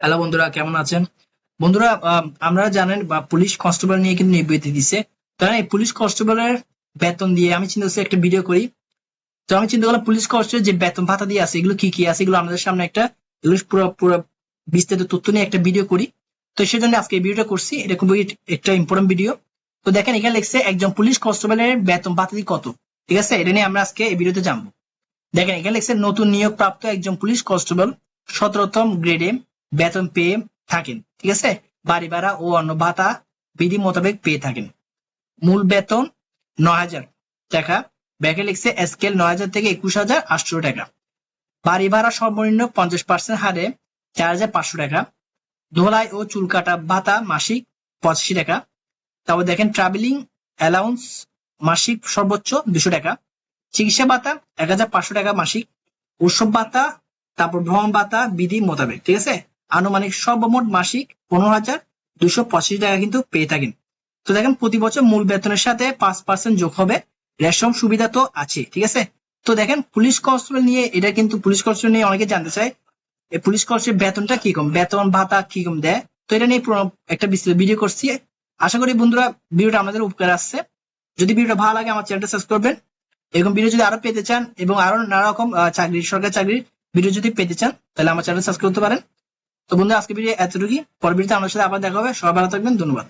Hello বন্ধুরা, কেমন আছেন? বন্ধুরা আমরা জানেন, বা পুলিশ কনস্টেবল নিয়ে কিন্তু নিবৃত্তি দিছে। তারা এই পুলিশ কনস্টেবলের বেতন দিয়ে আমি চিন্তা করছি একটা ভিডিও করি। তো আমি চিন্তা করলাম, পুলিশ কনস্টেবল যে বেতন ভাতা দিয়ে আছে, এগুলো কি কি আছে, এগুলো আমাদের সামনে একটা, এগুলো পুরো পুরো বিস্তারিত তথ্য নিয়ে একটা ভিডিও করি। তো সেজন্য আজকে এই ভিডিওটা করছি। এটা খুবই একটা ইম্পর্টেন্ট ভিডিও তো দেখেন, এখানে লিখছে, একজন পুলিশ কনস্টেবলের বেতন ভাতা দিয়ে কত? ঠিক আছে? এটা নিয়ে আমরা আজকে এই ভিডিওতে জানব। দেখেন, এখানে লিখছে, নতুন নিয়োগ প্রাপ্ত একজন পুলিশ কনস্টেবল সতেরোতম গ্রেডে বেতন পেয়ে থাকেন, ঠিক আছে? বাড়ি ভাড়া ও অন্য ভাতা বিধি মোতাবেক পেয়ে থাকেন। মূল বেতন ন হাজার টাকা, ব্যাকে লিখছে স্কেল নয় হাজার থেকে একুশ হাজার আটশো টাকা। বাড়ি ভাড়া সর্বনিম্ন পঞ্চাশ পার্সেন্ট হারে চার হাজার পাঁচশো টাকা। ধোলাই ও চুল কাটা ভাতা মাসিক পঁচাশি টাকা। তারপর দেখেন ট্রাভেলিং অ্যালাউন্স মাসিক সর্বোচ্চ দুশো টাকা। চিকিৎসা ভাতা এক হাজার পাঁচশো টাকা মাসিক। উৎসব ভাতা, তারপর ভ্রমণ ভাতা বিধি মোতাবেক, ঠিক আছে? আনুমানিক সর্বমোট মাসিক পনেরো হাজার দুশো পঁচিশ টাকা কিন্তু পেয়ে থাকেন। তো দেখেন, প্রতি বছর মূল বেতনের সাথে পাঁচ পার্সেন্ট যোগ হবে। রেশম সুবিধা তো আছে, ঠিক আছে? তো দেখেন, পুলিশ কনস্টেবল নিয়ে, এটা কিন্তু পুলিশ কনস্টেবল নিয়ে অনেকে জানতে চায় এই পুলিশ কনস্টেবল বেতনটা কি কম? বেতন, ভাতা কি কম দেয়? তো এটা নিয়ে একটা বিস্তারিত ভিডিও করছি। আশা করি বন্ধুরা ভিডিওটা আমাদের উপকার আসছে। যদি ভিডিওটা ভালো লাগে, আমার চ্যানেলটা সাবস্ক্রাইব করবেন। এরকম ভিডিও যদি আরও পেতে চান এবং আরও নানা রকম চাকরি, সরকারি চাকরির ভিডিও যদি পেতে চান, তাহলে আমার চ্যানেল সাবস্ক্রাইব করতে পারেন। তো বন্ধু আজকে ভিডিও এতটুকুই। পরবর্তীতে আমার সাথে আবার দেখা হবে। সবাই ভালো থাকবেন। ধন্যবাদ।